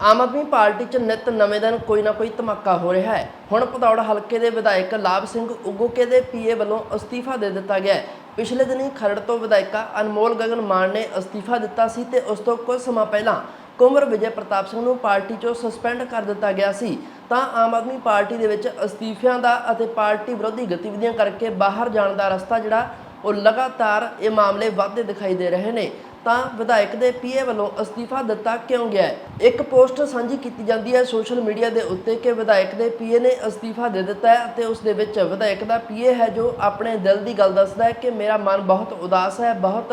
Aam Aadmi party 'ਚ ਨਿਤ ਨਵੇਂ ਦਿਨ ਕੋਈ ਨਾ ਕੋਈ ਧਮਾਕਾ ਹੋ ਰਿਹਾ ਹੈ। ਹੁਣ ਪਤੌੜ ਹਲਕੇ ਦੇ ਵਿਧਾਇਕ ਲਾਭ ਸਿੰਘ ਉਗੋਕੇ ਦੇ ਪੀਏ ਵੱਲੋਂ ਅਸਤੀਫਾ ਦੇ ਦਿੱਤਾ ਗਿਆ ਹੈ। ਪਿਛਲੇ ਦਿਨੀ ਖਰੜ ਤੋਂ ਵਿਧਾਇਕਾ ਅਨਮੋਲ ਗਗਨ ਮਾਨ ਨੇ ਅਸਤੀਫਾ ਦਿੱਤਾ ਸੀ ਤੇ ਉਸ ਤੋਂ ਕੁਝ ਸਮਾਂ ਪਹਿਲਾਂ ਕੁੰਵਰ ਵਿਜੇ ਪ੍ਰਤਾਪ ਸਿੰਘ ਨੂੰ ਪਾਰਟੀ 'ਚੋਂ ਸਸਪੈਂਡ ਕਰ ਦਿੱਤਾ ਗਿਆ ਸੀ। ਤਾਂ ਆਮ ਆਦਮੀ ਪਾਰਟੀ ਦੇ ਵਿੱਚ ਅਸਤੀਫਿਆਂ ਦਾ ਅਤੇ ਪਾਰਟੀ ਵਿਰੋਧੀ ਗਤੀਵਿਧੀਆਂ ਕਰਕੇ ਬਾਹਰ ਜਾਣ ਦਾ ਰਸਤਾ ਜਿਹੜਾ ਉਹ ਲਗਾਤਾਰ ਇਹ ਮਾਮਲੇ ਵਧਦੇ ਦਿਖਾਈ ਦੇ ਰਹੇ ਨੇ। ਤਾਂ ਵਿਧਾਇਕ ਦੇ ਪੀਏ ਵੱਲੋਂ ਅਸਤੀਫਾ ਦਿੱਤਾ ਕਿਉਂ ਗਿਆ ਹੈ? ਇੱਕ ਪੋਸਟ ਸਾਂਝੀ ਕੀਤੀ ਜਾਂਦੀ ਹੈ ਸੋਸ਼ਲ ਮੀਡੀਆ ਦੇ ਉੱਤੇ ਕਿ ਵਿਧਾਇਕ ਦੇ ਪੀਏ ਨੇ ਅਸਤੀਫਾ ਦੇ ਦਿੱਤਾ ਹੈ ਅਤੇ ਉਸ ਦੇ ਵਿੱਚ ਵਿਧਾਇਕ ਦਾ ਪੀਏ ਹੈ ਜੋ ਆਪਣੇ ਦਿਲ ਦੀ ਗੱਲ ਦੱਸਦਾ ਹੈ ਕਿ ਮੇਰਾ ਮਨ ਬਹੁਤ ਉਦਾਸ ਹੈ, ਬਹੁਤ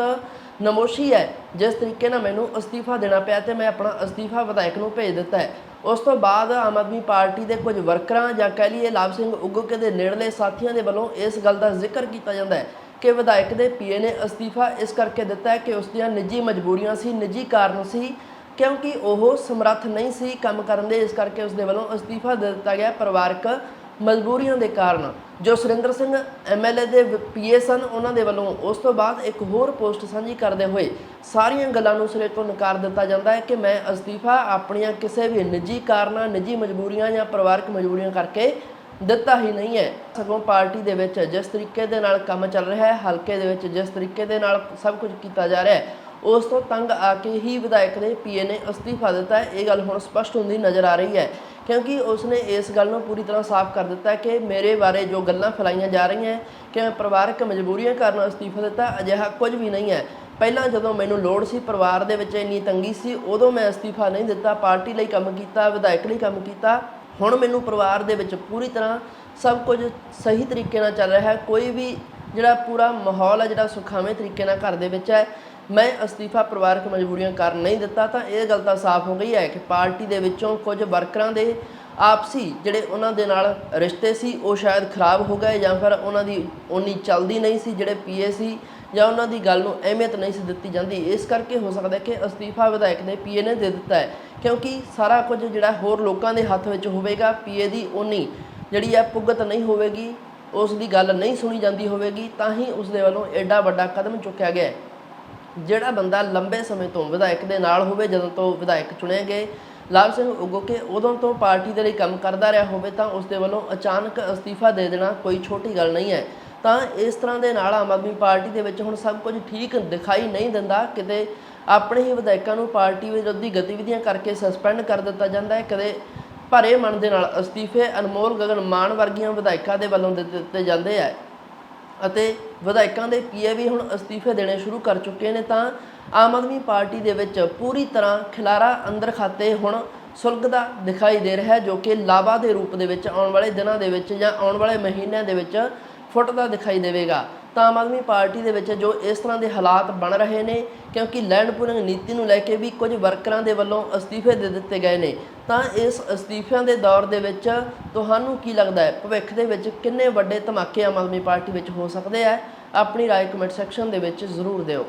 ਨਮੋਸ਼ੀ ਹੈ। ਜਿਸ ਤਰੀਕੇ ਨਾਲ ਮੈਨੂੰ ਅਸਤੀਫਾ ਦੇਣਾ ਪਿਆ ਤੇ ਮੈਂ ਆਪਣਾ ਅਸਤੀਫਾ ਵਿਧਾਇਕ ਨੂੰ ਭੇਜ ਦਿੱਤਾ ਹੈ। ਉਸ ਤੋਂ ਬਾਅਦ ਆਮ ਆਦਮੀ ਪਾਰਟੀ ਦੇ ਕੁਝ ਵਰਕਰਾਂ ਜਾਂ ਕਹਿ ਲਈਏ ਲਾਭ ਸਿੰਘ ਉਗੋਕੇ ਦੇ ਨੇੜਲੇ ਸਾਥੀਆਂ ਦੇ ਵੱਲੋਂ ਇਸ ਗੱਲ ਦਾ ਜ਼ਿਕਰ ਕੀਤਾ ਜਾਂਦਾ ਹੈ ਕਿ ਵਿਧਾਇਕ ਦੇ ਪੀਏ ਨੇ ਅਸਤੀਫਾ, ਇਸ ਕਰਕੇ ਦਿੱਤਾ ਹੈ ਕਿ ਉਸ ਦੀਆਂ ਨਿੱਜੀ ਮਜਬੂਰੀਆਂ ਸੀ, ਨਿੱਜੀ ਕਾਰਨ ਸੀ, ਕਿਉਂਕਿ ਉਹ ਸਮਰੱਥ ਨਹੀਂ ਸੀ ਕੰਮ ਕਰਨ ਦੇ, ਇਸ ਕਰਕੇ ਉਸ ਦੇ ਵੱਲੋਂ ਅਸਤੀਫਾ ਦੇ ਦਿੱਤਾ ਗਿਆ ਪਰਿਵਾਰਕ ਮਜਬੂਰੀਆਂ ਦੇ ਕਾਰਨ। ਜੋ ਸੁਰਿੰਦਰ ਸਿੰਘ ਐਮਐਲਏ ਦੇ ਪੀਏ ਸਨ, ਉਹਨਾਂ ਦੇ ਵੱਲੋਂ ਉਸ ਤੋਂ ਬਾਅਦ ਇੱਕ ਹੋਰ ਪੋਸਟ ਸਾਂਝੀ ਕਰਦੇ ਹੋਏ ਸਾਰੀਆਂ ਗੱਲਾਂ ਨੂੰ ਸਿਰੇ ਤੋਂ ਨਕਾਰ ਦਿੱਤਾ ਜਾਂਦਾ ਹੈ ਕਿ ਮੈਂ ਅਸਤੀਫਾ ਆਪਣੀਆਂ ਕਿਸੇ ਵੀ ਨਿੱਜੀ ਕਾਰਨਾਂ, ਨਿੱਜੀ ਮਜਬੂਰੀਆਂ ਜਾਂ ਪਰਿਵਾਰਕ ਮਜਬੂਰੀਆਂ ਕਰਕੇ ਦਿੱਤਾ ਹੀ ਨਹੀਂ ਹੈ। ਸਗੋਂ ਪਾਰਟੀ ਦੇ ਵਿੱਚ ਜਿਸ ਤਰੀਕੇ ਦੇ ਨਾਲ ਕੰਮ ਚੱਲ ਰਿਹਾ ਹੈ, ਹਲਕੇ ਦੇ ਵਿੱਚ ਜਿਸ ਤਰੀਕੇ ਦੇ ਨਾਲ ਸਭ ਕੁਝ ਕੀਤਾ ਜਾ ਰਿਹਾ ਹੈ, ਉਸ ਤੋਂ ਤੰਗ ਆ ਕੇ ਹੀ ਵਿਧਾਇਕ ਦੇ ਪੀਏ ਨੇ ਅਸਤੀਫਾ ਦਿੱਤਾ ਇਹ ਗੱਲ ਹੁਣ ਸਪਸ਼ਟ ਹੁੰਦੀ ਨਜ਼ਰ ਆ ਰਹੀ ਹੈ, ਕਿਉਂਕਿ ਉਸਨੇ ਇਸ ਗੱਲ ਨੂੰ ਪੂਰੀ ਤਰ੍ਹਾਂ ਸਾਫ਼ ਕਰ ਦਿੱਤਾ ਕਿ ਮੇਰੇ ਬਾਰੇ ਜੋ ਗੱਲਾਂ ਫੈਲਾਈਆਂ ਜਾ ਰਹੀਆਂ ਕਿ ਮੈਂ ਪਰਿਵਾਰਕ ਮਜਬੂਰੀਆਂ ਕਾਰਨ ਅਸਤੀਫਾ ਦਿੱਤਾ, ਅਜਿਹਾ ਕੁਝ ਵੀ ਨਹੀਂ ਹੈ। ਪਹਿਲਾਂ ਜਦੋਂ ਮੈਨੂੰ ਲੋੜ ਸੀ, ਪਰਿਵਾਰ ਦੇ ਵਿੱਚ ਇੰਨੀ ਤੰਗੀ ਸੀ, ਉਦੋਂ ਮੈਂ ਅਸਤੀਫਾ ਨਹੀਂ ਦਿੱਤਾ, ਪਾਰਟੀ ਲਈ ਕੰਮ ਕੀਤਾ, ਵਿਧਾਇਕ ਲਈ ਕੰਮ ਕੀਤਾ। ਹੁਣ ਮੈਨੂੰ ਪਰਿਵਾਰ ਦੇ ਵਿੱਚ ਪੂਰੀ ਤਰ੍ਹਾਂ ਸਭ ਕੁਝ ਸਹੀ ਤਰੀਕੇ ਨਾਲ ਚੱਲ ਰਿਹਾ ਹੈ। ਕੋਈ ਵੀ ਜਿਹੜਾ ਪੂਰਾ ਮਾਹੌਲ ਹੈ, ਜਿਹੜਾ ਸੁਖਾਵੇਂ ਤਰੀਕੇ ਨਾਲ ਘਰ ਦੇ ਵਿੱਚ ਹੈ, ਮੈਂ ਅਸਤੀਫਾ ਪਰਿਵਾਰਕ ਮਜਬੂਰੀਆਂ ਕਾਰਨ ਨਹੀਂ ਦਿੱਤਾ, ਤਾਂ ਇਹ ਗੱਲ ਤਾਂ ਸਾਫ਼ ਹੋ ਗਈ ਹੈ ਕਿ ਪਾਰਟੀ ਦੇ ਵਿੱਚੋਂ ਕੁਝ ਵਰਕਰਾਂ ਦੇ ਆਪਸੀ ਜਿਹੜੇ ਉਹਨਾਂ ਦੇ ਨਾਲ ਰਿਸ਼ਤੇ ਸੀ, ਉਹ ਸ਼ਾਇਦ ਖਰਾਬ ਹੋ ਗਏ ਜਾਂ ਫਿਰ ਉਹਨਾਂ ਦੀ ਉਨੀ ਚੱਲਦੀ ਨਹੀਂ ਸੀ, ਜਿਹੜੇ ਪੀਏ ਸੀ ਜਾਂ ਉਹਨਾਂ ਦੀ ਗੱਲ ਨੂੰ ਅਹਿਮੀਅਤ ਨਹੀਂ ਸੀ ਦਿੱਤੀ ਜਾਂਦੀ। ਇਸ ਕਰਕੇ ਹੋ ਸਕਦਾ ਕਿ ਅਸਤੀਫਾ ਵਿਧਾਇਕ ਨੇ ਪੀਏ ਨੇ ਦੇ ਦਿੱਤਾ ਹੈ, ਕਿਉਂਕਿ ਸਾਰਾ ਕੁਝ ਜਿਹੜਾ ਹੋਰ ਲੋਕਾਂ ਦੇ ਹੱਥ ਵਿੱਚ ਹੋਵੇਗਾ ਪੀਏ ਦੀ ਉਨੀ ਜਿਹੜੀ ਹੈ ਪੁੱਗਤ ਨਹੀਂ ਹੋਵੇਗੀ, ਉਸ ਦੀ ਗੱਲ ਨਹੀਂ ਸੁਣੀ ਜਾਂਦੀ ਹੋਵੇਗੀ, ਤਾਂ ਹੀ ਉਸ ਦੇ ਵੱਲੋਂ ਐਡਾ ਵੱਡਾ ਕਦਮ ਚੁੱਕਿਆ ਗਿਆ ਜਿਹੜਾ ਬੰਦਾ ਲੰਬੇ ਸਮੇਂ ਤੋਂ ਵਿਧਾਇਕ ਦੇ ਨਾਲ ਹੋਵੇ, ਜਦੋਂ ਤੋਂ ਵਿਧਾਇਕ ਚੁਣੇ ਗਏ, ਲਾਲ ਸਿੰਘ ਉਗੋਕੇ ਉਦੋਂ ਤੋਂ ਪਾਰਟੀ ਦੇ ਲਈ ਕੰਮ ਕਰਦਾ ਰਿਹਾ ਹੋਵੇ, ਤਾਂ ਉਸ ਦੇ ਵੱਲੋਂ ਅਚਾਨਕ ਅਸਤੀਫਾ ਦੇ ਦੇਣਾ ਕੋਈ ਛੋਟੀ ਗੱਲ ਨਹੀਂ ਹੈ। ਤਾਂ ਇਸ ਤਰ੍ਹਾਂ ਦੇ ਨਾਲ ਆਮ ਆਦਮੀ ਪਾਰਟੀ ਦੇ ਵਿੱਚ ਹੁਣ ਸਭ ਕੁਝ ਠੀਕ ਦਿਖਾਈ ਨਹੀਂ ਦਿੰਦਾ। ਕਿਤੇ ਆਪਣੇ ਹੀ ਵਿਧਾਇਕਾਂ ਨੂੰ ਪਾਰਟੀ ਵਿਰੋਧੀ ਗਤੀਵਿਧੀਆਂ ਕਰਕੇ ਸਸਪੈਂਡ ਕਰ ਦਿੱਤਾ ਜਾਂਦਾ ਹੈ। ਕਦੇ ਭਰੇ ਮਨ ਦੇ ਨਾਲ ਅਸਤੀਫੇ ਅਨਮੋਲ ਗਗਨ ਮਾਨ ਵਰਗੀਆਂ ਵਿਧਾਇਕਾਂ ਦੇ ਵੱਲੋਂ ਦਿੱਤੇ ਜਾਂਦੇ ਆ। ਅਤੇ ਵਿਧਾਇਕਾਂ ਦੇ ਪੀਏ ਵੀ ਹੁਣ ਅਸਤੀਫੇ ਦੇਣੇ ਸ਼ੁਰੂ ਕਰ ਚੁੱਕੇ ਨੇ ਤਾਂ ਆਮ ਆਦਮੀ ਪਾਰਟੀ ਦੇ ਵਿੱਚ ਪੂਰੀ ਤਰ੍ਹਾਂ ਖਿਲਾਰਾ ਅੰਦਰ ਖਾਤੇ ਹੁਣ ਸੁਲਗਦਾ ਦਿਖਾਈ ਦੇ ਰਿਹਾ ਜੋ ਕਿ ਲਾਵਾ ਦੇ ਰੂਪ ਦੇ ਵਿੱਚ ਆਉਣ ਵਾਲੇ ਦਿਨਾਂ ਦੇ ਵਿੱਚ ਜਾਂ ਆਉਣ ਵਾਲੇ ਮਹੀਨਿਆਂ ਦੇ ਵਿੱਚ ਫੁੱਟਦਾ ਦਿਖਾਈ ਦੇਵੇਗਾ। ਤਾਂ ਆਮ ਆਦਮੀ ਪਾਰਟੀ ਦੇ ਵਿੱਚ ਜੋ ਇਸ ਤਰ੍ਹਾਂ ਦੇ ਹਾਲਾਤ ਬਣ ਰਹੇ ਨੇ, ਕਿਉਂਕਿ ਲੈਂਡ ਪੂਲਿੰਗ ਨੀਤੀ ਨੂੰ ਲੈ ਕੇ ਵੀ ਕੁਝ ਵਰਕਰਾਂ ਦੇ ਵੱਲੋਂ ਅਸਤੀਫੇ ਦੇ ਦਿੱਤੇ ਗਏ ਨੇ, ਤਾਂ ਇਸ ਅਸਤੀਫਿਆਂ ਦੇ ਦੌਰ ਦੇ ਵਿੱਚ ਤੁਹਾਨੂੰ ਕੀ ਲੱਗਦਾ ਹੈ? ਭਵਿੱਖ ਦੇ ਵਿੱਚ ਕਿੰਨੇ ਵੱਡੇ ਧਮਾਕੇ ਆਮ ਆਦਮੀ ਪਾਰਟੀ ਵਿੱਚ ਹੋ ਸਕਦੇ ਆ? ਆਪਣੀ ਰਾਏ ਕਮੈਂਟ ਸੈਕਸ਼ਨ ਦੇ ਵਿੱਚ ਜ਼ਰੂਰ ਦਿਓ।